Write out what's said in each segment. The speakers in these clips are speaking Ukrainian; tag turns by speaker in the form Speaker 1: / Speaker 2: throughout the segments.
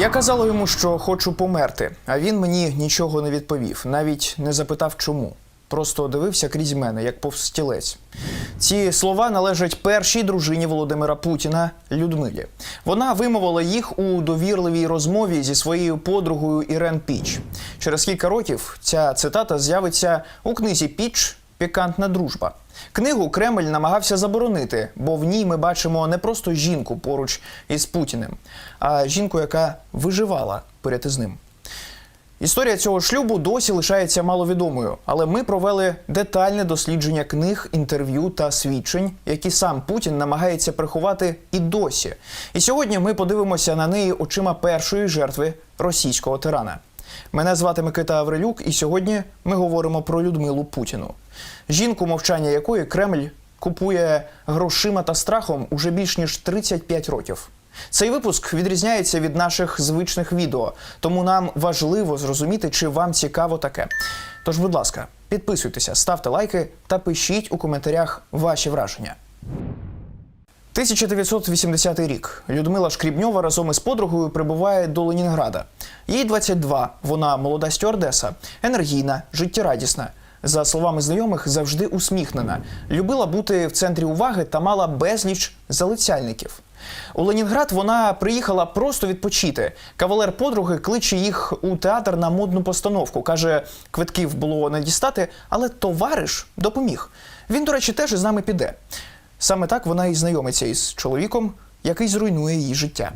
Speaker 1: Я казала йому, що хочу померти, а він мені нічого не відповів, навіть не запитав, чому. Просто дивився крізь мене, як повз стілець. Ці слова належать першій дружині Володимира Путіна Людмилі. Вона вимовила їх у довірливій розмові зі своєю подругою Ірен Піч. Через кілька років ця цитата з'явиться у книзі Піч Пікантна дружба. Книгу Кремль намагався заборонити, бо в ній ми бачимо не просто жінку поруч із Путіним, а жінку, яка виживала поряд із ним. Історія цього шлюбу досі лишається маловідомою, але ми провели детальне дослідження книг, інтерв'ю та свідчень, які сам Путін намагається приховати і досі. І сьогодні ми подивимося на неї очима першої жертви російського тирана. Мене звати Микита Аврилюк, і сьогодні ми говоримо про Людмилу Путіну, жінку, мовчання якої Кремль купує грошима та страхом уже більш ніж 35 років. Цей випуск відрізняється від наших звичних відео, тому нам важливо зрозуміти, чи вам цікаво таке. Тож, будь ласка, підписуйтеся, ставте лайки та пишіть у коментарях ваші враження. 1980 рік. Людмила Шкрібньова разом із подругою прибуває до Ленінграда. Їй 22, вона молода стюардеса, енергійна, життєрадісна. За словами знайомих, завжди усміхнена. Любила бути в центрі уваги та мала безліч залицяльників. У Ленінград вона приїхала просто відпочити. Кавалер подруги кличе їх у театр на модну постановку. Каже, квитків було не дістати, але товариш допоміг. Він, до речі, теж із нами піде. Саме так вона і знайомиться із чоловіком, який зруйнує її життя.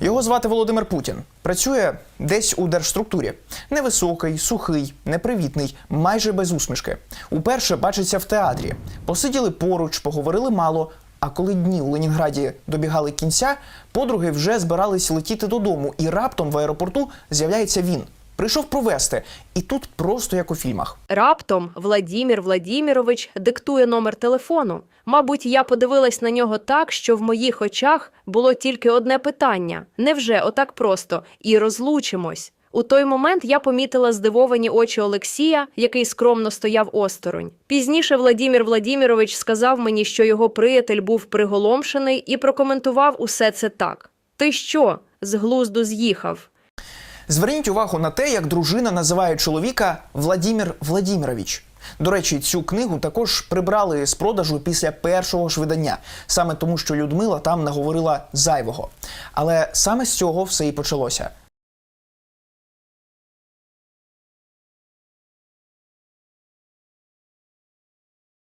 Speaker 1: Його звати Володимир Путін. Працює десь у держструктурі. Невисокий, сухий, непривітний, майже без усмішки. Уперше бачиться в театрі. Посиділи поруч, поговорили мало. А коли дні у Ленінграді добігали кінця, подруги вже збирались летіти додому, і раптом в аеропорту з'являється він. Прийшов провести, і тут просто як у фільмах.
Speaker 2: Раптом Владімір Владімірович диктує номер телефону. Мабуть, я подивилась на нього так, що в моїх очах було тільки одне питання: невже отак просто і розлучимось? У той момент я помітила здивовані очі Олексія, який скромно стояв осторонь. Пізніше Владімір Владімірович сказав мені, що його приятель був приголомшений і прокоментував усе це так: Ти що? З глузду з'їхав.
Speaker 1: Зверніть увагу на те, як дружина називає чоловіка Владімір Владімірович. До речі, цю книгу також прибрали з продажу після першого ж видання, саме тому, що Людмила там наговорила зайвого. Але саме з цього все і почалося.